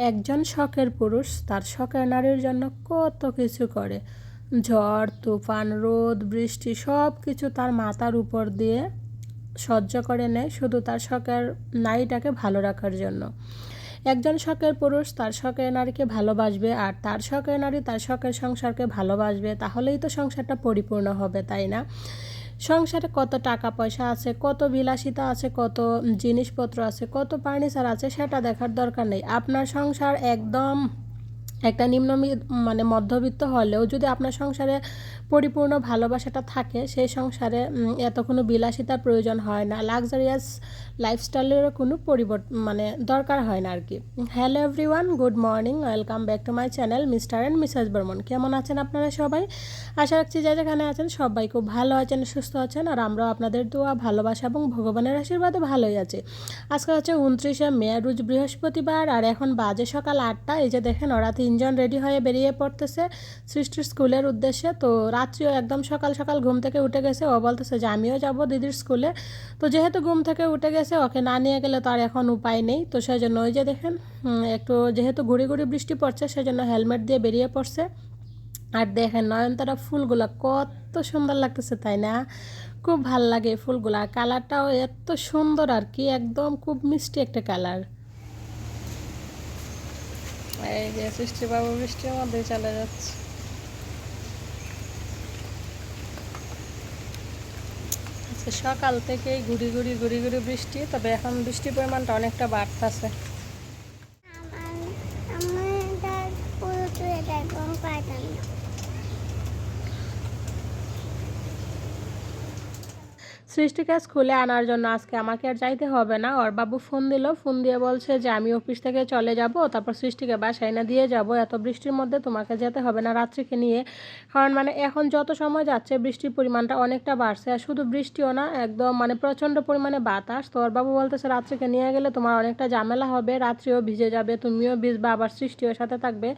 একজন শখের পুরুষ তার শখের নারীর জন্য কত কিছু করে। ঝড়, তুফান, রোদ, বৃষ্টি সব কিছু তার মাথার উপর দিয়ে সহ্য করে নেয় শুধু তার শখের নারীটাকে ভালো রাখার জন্য। একজন শখের পুরুষ তার শখের নারীকে ভালোবাসবে আর তার শখের নারী তার শখের সংসারকে ভালোবাসবে, তাহলেই তো সংসারটা পরিপূর্ণ হবে, তাই না? সংসারে কত টাকা পয়সা আছে, কত বিলাসিতা আছে, কত জিনিসপত্র আছে, কত ফার্নিচার আছে সেটা দেখার দরকার নেই। আপনার সংসার একদম একটা নিম্ন মানে মধ্যবিত্ত হলেও যদি আপনার সংসারে পরিপূর্ণ ভালোবাসাটা থাকে, সেই সংসারে এত কোনো বিলাসিতার প্রয়োজন হয় না। লাক্সারিয়াস লাইফস্টাইলেরও কোনো পরিবর্তন মানে দরকার হয় না আর কি hello everyone good morning welcome back to my channel mister and missus Barman. কেমন আছেন আপনারা সবাই? আশা রাখছি যে যেখানে আছেন সবাই খুব ভালো আছেন, সুস্থ আছেন, আর আমরাও আপনাদের দোয়া, ভালোবাসা এবং ভগবানের আশীর্বাদে ভালোই আছে। আজকে হচ্ছে উনত্রিশে মে, রোজ বৃহস্পতিবার, আর এখন বাজে সকাল আটটা। এই যে দেখেন, ওরা তিনজন রেডি হয়ে বেরিয়ে পড়তেছে সৃষ্টির স্কুলের উদ্দেশ্যে। তো রাত্রিও একদম সকাল সকাল ঘুম থেকে উঠে গেছে। ও বলতেছে যে, আমিও যাব দিদির স্কুলে তো যেহেতু ঘুম থেকে উঠে গেছে, ওকে না নিয়ে গেলে তো আর এখন উপায় নেই। তো সেই জন্য ওই যে দেখেন একটু যেহেতু গুড়ি গুড়ি বৃষ্টি পড়ছে, সেজন্য হেলমেট দিয়ে বেরিয়ে পড়ছে। আর দেখেন নয়নতারা ফুলগুলা কত সুন্দর লাগতেছে, তাই না? খুব ভালো লাগে ফুলগুলা। কালারটাও এত সুন্দর আর কি, একদম খুব মিষ্টি একটা কালার। এই যে সৃষ্টিবাবু বৃষ্টির মধ্যে চলে যাচ্ছে। সকাল থেকেই ঘুরি ঘুরি ঘুরি ঘুরি বৃষ্টি তবে এখন বৃষ্টির পরিমাণটা অনেকটা বাড়তেছে আমার আমার পুরো তুলে দেখব পারতাম না সৃষ্টিকে স্কুলে আনার জন্য আজকে আমাকে আর যাইতে হবে না। ওর বাবু ফোন দিল, ফোন দিয়ে বলছে যে, আমি অফিস থেকে চলে যাব, তারপর সৃষ্টিকে বাসায় না দিয়ে যাব। এত বৃষ্টির মধ্যে তোমাকে যেতে হবে না রাত্রিকে নিয়ে। কারণ মানে এখন যত সময় যাচ্ছে, বৃষ্টির পরিমাণটা অনেকটা বাড়ছে। আর শুধু বৃষ্টিও না, একদম মানে প্রচণ্ড পরিমাণে বাতাস। তো ওর বাবু বলতেছে, রাত্রিকে নিয়ে গেলে তোমার অনেকটা ঝামেলা হবে, রাত্রিও ভিজে যাবে, তুমিও ভিজবা, আবার সৃষ্টিও সাথে থাকবে।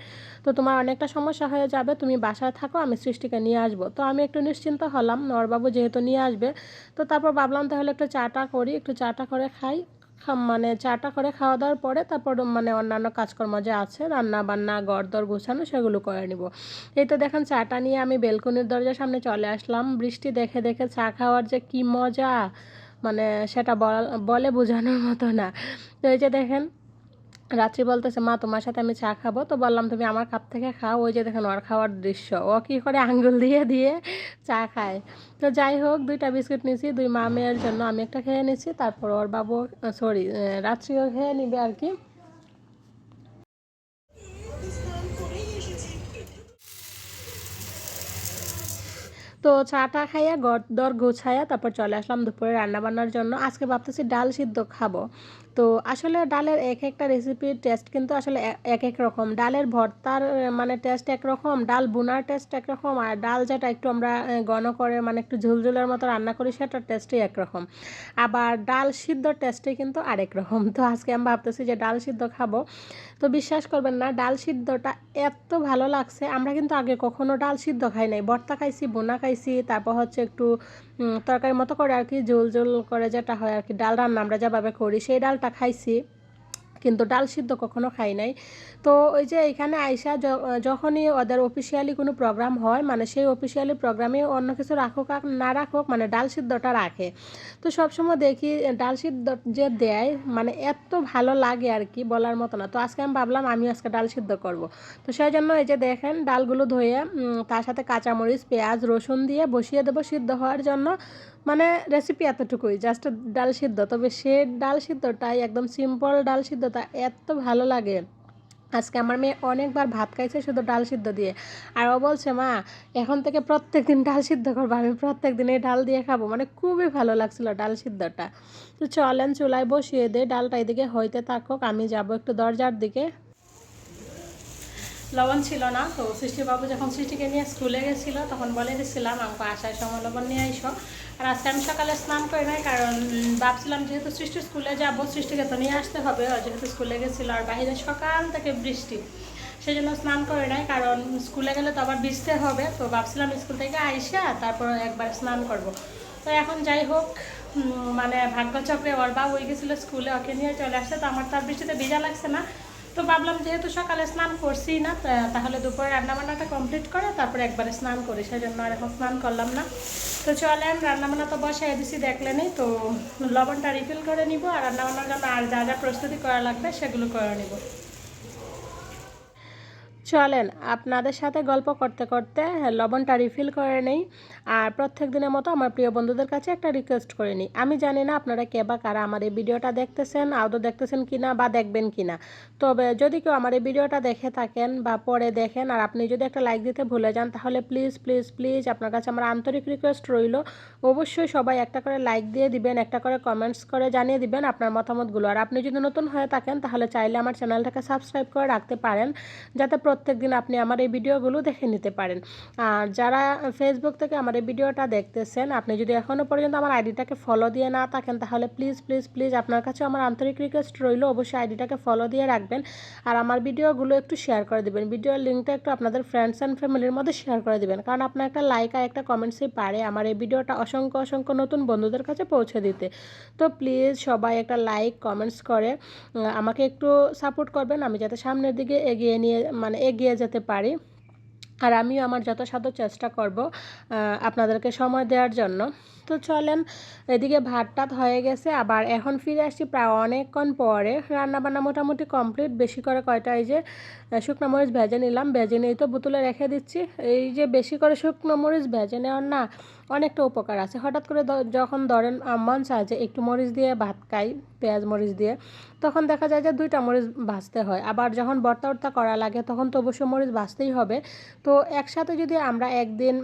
তো তোমার অনেকটা সমস্যা হয়ে যাবে, তুমি বাসায় থাকো, আমি সৃষ্টিকে নিয়ে আসব। তো আমি একটু নিশ্চিন্ত হলাম, ওর বাবু যেহেতু নিয়ে আসবে, তো তারপর ভাবলাম তাহলে একটু চাটা করি, একটু চাটা করে খাই। মানে চাটা করে খাওয়া দাওয়ার পরে তারপর মানে অন্যান্য কাজকর্ম যে আছে রান্না বান্না গড়দর গোছানো সেগুলো করে নিব। এই তো দেখেন চাটা নিয়ে আমি বেলকনির দরজার সামনে চলে আসলাম। বৃষ্টি দেখে দেখে চা খাওয়ার যে কি মজা মানে সেটা বলে বোঝানোর মতো না। তো এই যে দেখেন রাত্রি বলতেছে, মা, তোমার সাথে আমি চা খাব? তো বললাম, তুমি আমার কাপ থেকে খাও, ওই যে দেখেন ওর খাওয়ার দৃশ্য। ও কী করে আঙ্গুল দিয়ে দিয়ে চা খায়। তো যাই হোক, দুইটা বিস্কুট নিয়েছি, দুই মা মেয়ের জন্য আমি একটা খেয়ে নিয়েছি তারপর ওর বাবু সরি রাত্রিও খেয়ে নিবে আর কি। তো চাটা খাইয়া গড়, দর গোছাইয়া তারপর চলে আসলাম দুপুরে রান্না বান্নার জন্য। আজকে ভাবতেছি ডাল সিদ্ধ খাব। তো আসলে ডালের এক একটা রেসিপির টেস্ট কিন্তু আসলে এক এক রকম। ডালের ভর্তার মানে টেস্ট একরকম, ডাল বোনার টেস্ট একরকম, আর ডাল যেটা একটু আমরা ঘন করে মানে একটু ঝুলঝুলের মতো রান্না করি, সেটার টেস্টই একরকম। আবার ডাল সিদ্ধর টেস্টে কিন্তু আরেক রকম। তো আজকে আমি ভাবতেছি যে ডাল সিদ্ধ খাব। তো বিশ্বাস করবেন না, ডাল সিদ্ধটা এত ভালো লাগছে। আমরা কিন্তু আগে কখনো ডাল সিদ্ধ খাই নাই। ভর্তা খাইছি, বোনা খাইছি, তারপর হচ্ছে একটু তরকারির মতো করে আর কি, ঝোল ঝোল করে যেটা হয় আর কি, ডাল রান্না আমরা যেভাবে করি, সেই ডালটা খাইছি। কিন্তু ডাল সিদ্ধ কখনো খাই নাই। তো ওই যে এখানে আইসা যখনই ওদের অফিসিয়ালি কোনো প্রোগ্রাম হয় মানে সেই অফিসিয়ালি প্রোগ্রামে অন্য কিছু রাখুক আর না রাখুক মানে ডাল সিদ্ধটা রাখে। তো সবসময় দেখি ডাল সিদ্ধ যে দেয় মানে এত ভালো লাগে আর কি বলার মতো না। তো আজকে আমি ভাবলাম আমি আজকে ডাল সিদ্ধ করব। তো সেই জন্য এই যে দেখেন ডালগুলো ধুয়ে তার সাথে কাঁচামরিচ, পেঁয়াজ, রসুন দিয়ে বসিয়ে দেবো সিদ্ধ হওয়ার জন্য। মানে রেসিপি এতটুকুই জাস্ট ডাল সিদ্ধ। তবে সে ডাল সিদ্ধটাই একদম সিম্পল ডাল সিদ্ধটা এত ভালো লাগে। আজকে আমার মেয়ে অনেকবার ভাত খাইছে শুধু ডাল সিদ্ধ দিয়ে। আর ও বলছে, মা, এখন থেকে প্রত্যেক দিন ডাল সিদ্ধ করব, আমি প্রত্যেক দিন এই ডাল দিয়ে খাব। মানে খুবই ভালো লাগছিল ডাল সিদ্ধটা। তো চলেন চুলায় বসিয়ে দে ডালটা এদিকে হইতে থাকুক, আমি যাব একটু দরজার দিকে। লবণ ছিল না। তো সৃষ্টিবাবু যখন সৃষ্টিকে নিয়ে স্কুলে গেছিল, তখন বলে দিয়েছিলাম আমাকে আসার সময় লবণ নিয়ে আইসো। আর আজকে আমি সকালে স্নান করি নাই, কারণ ভাবছিলাম যেহেতু সৃষ্টি স্কুলে যাব, সৃষ্টিকে তো নিয়ে আসতে হবে যেহেতু স্কুলে গেছিল। আর বাইরে সকাল থেকে বৃষ্টি সেই জন্য স্নান করে নাই, কারণ স্কুলে গেলে তো আবার ভিজতে হবে। তো ভাবছিলাম স্কুল থেকে আইসা তারপর একবার স্নান করব। তো এখন যাই হোক মানে ভাগ্যচক্রে ওর বাবু হয়ে গেছিল স্কুলে, ওকে নিয়ে চলে আসছে তো আমার তো আর বৃষ্টিতে ভিজা লাগছে না। তো ভাবলাম যেহেতু সকালে স্নান করছি না তাহলে দুপুরে রান্নাবান্নাটা কমপ্লিট করে তারপরে একবারে স্নান করি সেই জন্য আর এখন স্নান করলাম না। তো চলেন রান্নাবান্না তো বসাই দিছি নেই তো লবণটা রিফিল করে নিব আর রান্নাবান্নার জন্য আর যা যা প্রস্তুতি করা লাগবে সেগুলো করে নিব। চলেন, আপনাদের সাথে গল্প করতে করতে লবণটা রিফিল করে নেই। আর প্রত্যেক দিনের মতো আমার প্রিয় বন্ধুদের কাছে একটা রিকোয়েস্ট করে নিই। আমি জানি না আপনারা কে বা কারা আমার এই ভিডিওটা দেখতেছেন, আদৌ দেখতেছেন কিনা বা দেখবেন কিনা তবে যদি কেউ আমার এই ভিডিওটা দেখে থাকেন বা পরে দেখেন, আর আপনি যদি একটা লাইক দিতে ভুলে যান, তাহলে প্লিজ প্লিজ প্লিজ আপনার কাছে আমার আন্তরিক রিকোয়েস্ট রইল। অবশ্যই সবাই একটা করে লাইক দিয়ে দিবেন, একটা করে কমেন্টস করে জানিয়ে দিবেন আপনার মতামতগুলো। আর আপনি যদি নতুন হয়ে থাকেন, তাহলে চাইলে আমার চ্যানেলটাকে সাবস্ক্রাইব করে রাখতে পারেন, যাতে প্রত্যেক দিন আপনি আমার এই ভিডিওগুলো দেখে নিতে পারেন। আর যারা ফেসবুক থেকে আমার এই ভিডিওটা দেখতেছেন, আপনি যদি এখনও পর্যন্ত আমার আইডিটাকে ফলো দিয়ে না থাকেন, তাহলে প্লিজ প্লিজ প্লিজ আপনার কাছে আমার আন্তরিক রিকোয়েস্ট রইল, অবশ্যই আইডিটাকে ফলো দিয়ে রাখবেন। আর আমার ভিডিওগুলো একটু শেয়ার করে দেবেন। ভিডিওর লিঙ্কটা একটু আপনাদের ফ্রেন্ডস অ্যান্ড ফ্যামিলির মধ্যে শেয়ার করে দেবেন। কারণ আপনার একটা লাইক আর একটা কমেন্টসই পারে আমার এই ভিডিওটা অসংখ্য অসংখ্য নতুন বন্ধুদের কাছে পৌঁছে দিতে। তো প্লিজ সবাই একটা লাইক কমেন্টস করে। আমাকে একটু সাপোর্ট করবেন। আমি যাতে সামনের দিকে এগিয়ে নিয়ে মানে এগিয়ে যেতে পারি। আর আমিও আমার যথাসাধ্য চেষ্টা করব আপনাদেরকে সময় দেওয়ার জন্য। তো চলেন, এদিকে ভাত টাত হয়ে গেছে। আবার এখন ফিরে আসছি প্রায় অনেকক্ষণ পরে। রান্নাবান্না মোটামুটি কমপ্লিট। বেশি করে কয়টা এই যে শুকনো মরিচ ভেজে নিলাম। ভেজে নিয়ে তো বোতলে রেখে দিচ্ছি। এই যে বেশি করে শুকনো মরিচ ভেজে নেওয়ার না অনেকটা উপকার আছে। হঠাৎ করে যখন ধরেন মন চায় যে একটু মরিচ দিয়ে ভাত খাই, পেঁয়াজ মরিচ দিয়ে, তখন দেখা যায় যে দুইটা মরিচ ভাজতে হয়। আবার যখন বর্তা উর্তা করা লাগে, তখন তো অবশ্যই মরিচ ভাজতেই হবে। তো একসাথে যদি আমরা একদিন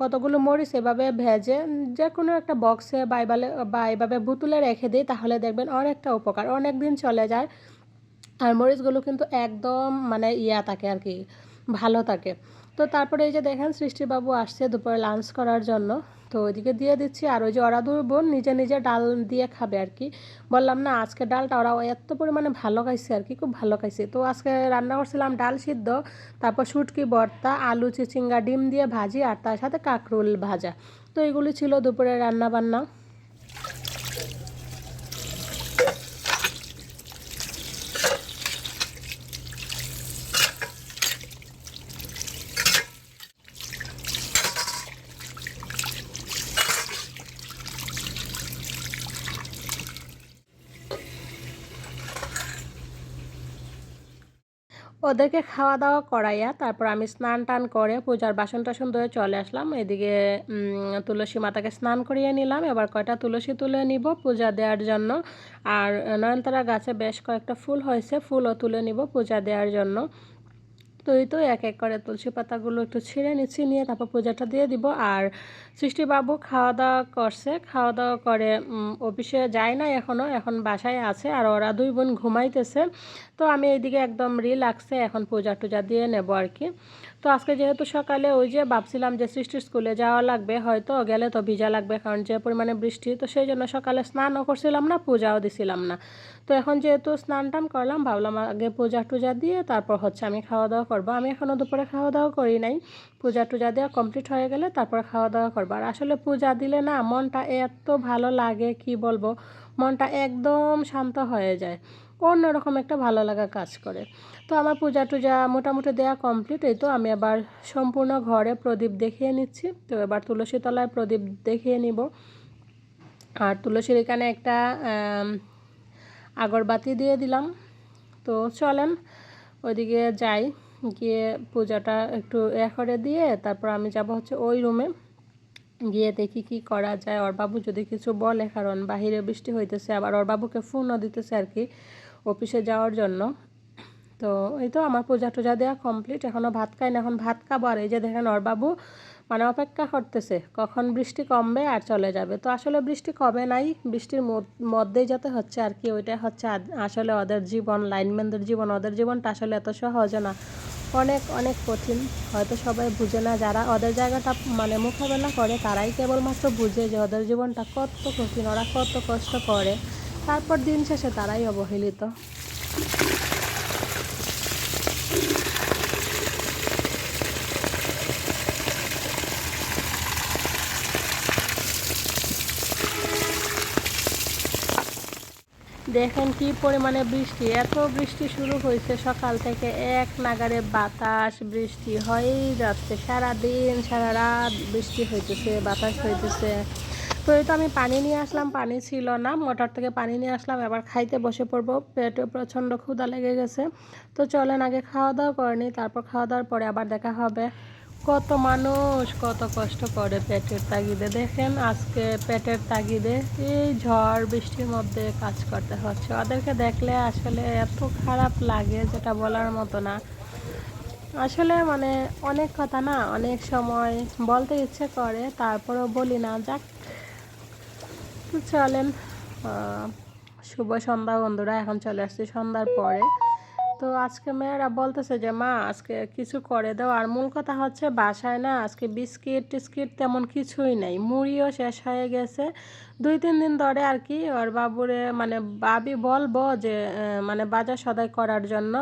কতগুলো মরিচ এভাবে ভেজে, যে কোনো একটা বক্সে বা এভাবে বা এভাবে বোতলে রেখে দিই, তাহলে দেখবেন অনেকটা উপকার। অনেক দিন চলে যায়, আর মরিচগুলো কিন্তু একদম মানে ইয়া থাকে আর কি, ভালো থাকে। তো তারপরে এই যে দেখেন সৃষ্টিবাবু আসছে দুপুরে লাঞ্চ করার জন্য, তো ওইদিকে দিয়ে দিচ্ছি, আর ওই যে ওরা দুই বোন নিজে নিজে ডাল দিয়ে খাবে আর কি। বললাম, না, আজকে ডালটা ওরা এত পরিমাণে ভালো খাইছে আর কি, খুব ভালো খাইছে। তো আজকে রান্না করছিলাম ডাল সিদ্ধ, তারপর শুটকি, ভর্তা, আলু, চিচিঙ্গা, ডিম দিয়ে ভাজি, আর তার সাথে কাঁকরোল ভাজা। তো এগুলি ছিল দুপুরে রান্না বান্না ওদেরকে খাওয়া দাওয়া করাইয়া তারপর আমি স্নান টান করে পূজার বাসন টাসন ধরে চলে আসলাম। এদিকে তুলসী মাতাকে স্নান করিয়ে নিলাম। এবার কয়টা তুলসী তুলে নিব পূজা দেওয়ার জন্য। আর, নয়নতারা গাছে বেশ কয়েকটা ফুল হয়েছে, ফুলও তুলে নিব পূজা দেওয়ার জন্য। তো এই তো এক এক করে তুলসী পাতাগুলো একটু ছিঁড়ে নিচ্ছি, নিয়ে তারপর পূজাটা দিয়ে দিব। আর সৃষ্টিবাবু খাওয়া দাওয়া করছে। খাওয়া দাওয়া করে অফিসে যায় না এখনও এখন বাসায় আছে আর ওরা দুই বোন ঘুমাইতেছে। তো আমি এইদিকে একদম রিল্যাক্সে এখন পূজা টুজা দিয়ে নেব আর কি। তো আজকে যেহেতু সকালে ওই যে ভাবছিলাম যে সৃষ্টির স্কুলে যাওয়া লাগবে, হয়তো গেলে তো ভিজা লাগবে কারণ যে পরিমাণে বৃষ্টি, তো সেই জন্য সকালে স্নানও করছিলাম না, পূজাও দিছিলাম না। তো এখন যেহেতু স্নান টান করলাম, ভাবলাম আগে পূজা টুজা দিয়ে তারপর হচ্ছে আমি খাওয়া দাওয়া করব। আমি এখনও দুপুরে খাওয়া দাওয়া করি নাই, পূজা টুজা দেওয়া কমপ্লিট হয়ে গেলে তারপর খাওয়া দাওয়া করব। আর আসলে পূজা দিলে না মনটা এত ভালো লাগে, কি বলব? মনটা একদম শান্ত হয়ে যায়। অন্যরকম একটা ভালো লাগা কাজ করে। তো আমার পূজা টুজা মোটামুটি দেয়া কমপ্লিট এই তো। আমি আবার সম্পূর্ণ ঘরে প্রদীপ দেখিয়ে নিচ্ছি। তো এবার তুলসী তলায় প্রদীপ দেখিয়ে নিব। আর তুলসীর এখানে একটা আগরবাতি দিয়ে দিলাম। তো চলেন, ওইদিকে যাই। গিয়ে পূজাটা একটু এ করে দিয়ে তারপর আমি যাব হচ্ছে ওই রুমে। গিয়ে দেখি কি করা যায়। ওর বাবু যদি কিছু বলে, কারণ বাহিরে বৃষ্টি হইতেছে, আবার ওর বাবুকে ফোনও দিতেছে আর কি। অফিসে যাওয়ার জন্য। তো এই তো আমার পূজা টুজা দেওয়া কমপ্লিট এখনও ভাত খাই না, এখন ভাত খাব। আর এই যে দেখেন বাবু মানে অপেক্ষা করতেছে, কখন বৃষ্টি কমবে আর চলে যাবে। তো আসলে বৃষ্টি কমে নাই, বৃষ্টির মধ্য- মধ্যেই যাতে হচ্ছে আর কি, ওইটা হচ্ছে আসলে ওদের জীবন লাইনম্যানদের জীবন, ওদের জীবনটা আসলে এত সহজে না। অনেক অনেক কঠিন, হয়তো সবাই বুঝে না, যারা ওদের জায়গাটা মানে মোকাবেলা করে, তারাই কেবলমাত্র বুঝে যে ওদের জীবনটা কত কঠিন, ওরা কত কষ্ট করে। তারপর দিন শেষে তারাই অবহেলিত। দেখেন কি পরিমাণে বৃষ্টি। এত বৃষ্টি শুরু হয়েছে সকাল থেকে এক নাগারে বাতাস বৃষ্টি হয়েই যাচ্ছে। সারা দিন সারা রাত বৃষ্টি হইতেছে, বাতাস হইতেছে। তো এই তো আমি পানি নিয়ে আসলাম, পানি ছিল না। মোটর থেকে পানি নিয়ে আসলাম, এবার খাইতে বসে পড়ব। পেটে প্রচণ্ড ক্ষুধা লেগে গেছে। তো চলেন আগে খাওয়া দাওয়া করে নিই, তারপর খাওয়া দাওয়ার পরে আবার দেখা হবে। কত মানুষ, কত কষ্ট করে পেটের তাগিদে। দেখেন আজকে পেটের তাগিদে এই ঝড় বৃষ্টির মধ্যে কাজ করতে হচ্ছে। ওদেরকে দেখলে আসলে এত খারাপ লাগে যেটা বলার মতো না। আসলে মানে অনেক কথা না, অনেক সময় বলতে ইচ্ছে করে, তারপরেও বলি না। যাক চলেন শুভ সন্ধ্যা বন্ধুরা, এখন চলে আসছি সন্ধ্যার পরে। তো আজকে মেয়েরা বলতেছে যে, মা, আজকে কিছু করে দাও। আর মূল কথা হচ্ছে বাসায় না, আজকে বিস্কিট টিস্কিট তেমন কিছুই নেই। মুড়িও শেষ হয়ে গেছে। দুই, তিন দিন ধরে আর কি ওর বাবুরে মানে বাবি বলব যে মানে বাজার সদাই করার জন্য,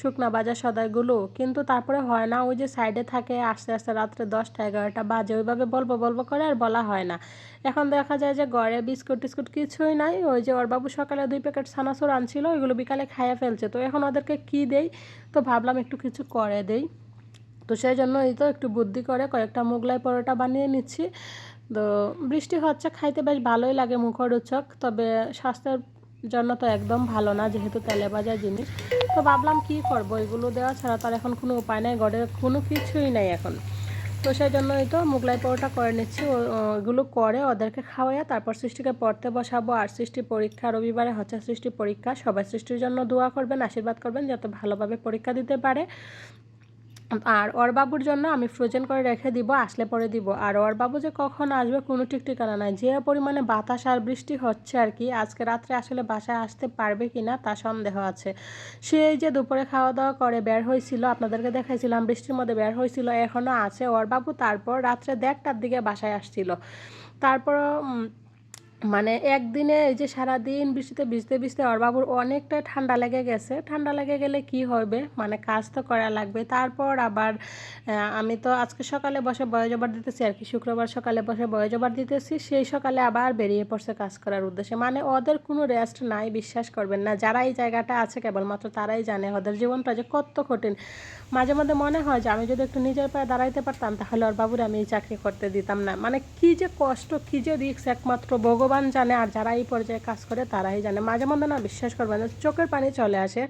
শুকনা বাজার সদাইগুলো। কিন্তু তারপরে হয় না, ওই যে সাইডে থাকে, আস্তে আস্তে রাত্রে দশটা, এগারোটা বাজে, ওইভাবে বলব বলব করে আর বলা হয় না। এখন দেখা যায় যে ঘরে বিস্কুট টিস্কুট কিছুই নাই, ওই যে ওর বাবু সকালে দুই প্যাকেট সানাসুর আনছিল, ওইগুলো বিকালে খাইয়ে ফেলছে। তো এখন ওদেরকে কি দেই? তো ভাবলাম একটু কিছু করে দেই। তো সেই জন্য এই তো একটু বুদ্ধি করে, কয়েকটা মোগলাই পরোটা বানিয়ে নিচ্ছি। তো বৃষ্টি হচ্ছে, খাইতে বেশ ভালোই লাগে মুখরোচক, তবে স্বাস্থ্যের জন্য তো একদম ভালো না, যেহেতু তেলে ভাজা জিনিস। তো ভাবলাম কি করব, এগুলো দেওয়া ছাড়া তার এখন কোনো উপায় নাই, ঘরে কোনো কিছুই নাই এখন। তো সেই জন্যই তো মোগলাই পরোটা করে নিচ্ছি ওগুলো করে ওদেরকে খাওয়াইয়া তারপর সৃষ্টিকে পড়তে বসাবো, আর সৃষ্টি পরীক্ষা রবিবারে হচ্ছে সৃষ্টি পরীক্ষা, সবাই সৃষ্টির জন্য দোয়া করবেন, আশীর্বাদ করবেন, যাতে ভালোভাবে পরীক্ষা দিতে পারে। আর ওর বাবুর জন্য আমি ফ্রোজেন করে রেখে দিব, আসলে পরে দিব। আর ওর বাবু যে কখন আসবে কোনো ঠিক ঠিকানা নাই। যে পরিমাণে বাতাস আর বৃষ্টি হচ্ছে আর কি, আজকে রাত্রে আসলে বাসায় আসতে পারবে কি না তা সন্দেহ আছে। সেই যে দুপুরে খাওয়া দাওয়া করে বের হয়েছিল, আপনাদেরকে দেখাইছিলাম, বৃষ্টির মধ্যে বের হয়েছিল এখনও আছে। ওর বাবু তারপর রাত্রে দেড়টার দিকে বাসায় আসছিল। তারপর মানে একদিনে এই যে সারাদিন বৃষ্টিতে ভিজতে ভিজতে ওর বাবুর অনেকটা ঠান্ডা লেগে গেছে। ঠান্ডা লেগে গেলে কি হবে? মানে কাজ তো করা লাগবে। তারপর আবার আমি তো আজকে সকালে বসে বয়জবার দিতেছি আর কি। শুক্রবার সকালে বসে বয়জবার দিতেছি। সেই সকালে আবার বেরিয়ে পড়ছে কাজ করার উদ্দেশ্যে। মানে ওদের কোনো রেস্ট নাই, বিশ্বাস করবেন না। যারা এই জায়গাটা আছে, কেবলমাত্র তারাই জানে ওদের জীবনটা যে কত কঠিন। মাঝে মধ্যে মনে হয় যে, আমি যদি একটু নিজের পায়ে দাঁড়াইতে পারতাম, তাহলে ওর বাবুরে আমি এই চাকরি করতে দিতাম না। মানে কি যে কষ্ট, কি যে রিক্স একমাত্র ভগবান জানে আর যারা এই পর্যায়ে কাজ করে তারাই জানে। মাঝে মধ্যে না বিশ্বাস করবেন না, চোখের পানি চলে আসে।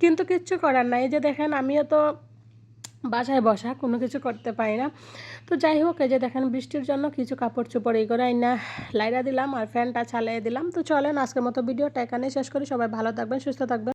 কিন্তু কিচ্ছু করার নাই। যে দেখেন, আমিও তো বাসায় বসা, কোনো কিছু করতে পারি না। তো যাই হোক, এই যে দেখেন, বৃষ্টির জন্য কিছু কাপড় চোপড় এই করে না, লাইরা দিলাম আর ফ্যানটা চালিয়ে দিলাম। তো চলেন, আজকের মতো ভিডিওটা এখানে শেষ করি। সবাই ভালো থাকবেন, সুস্থ থাকবেন।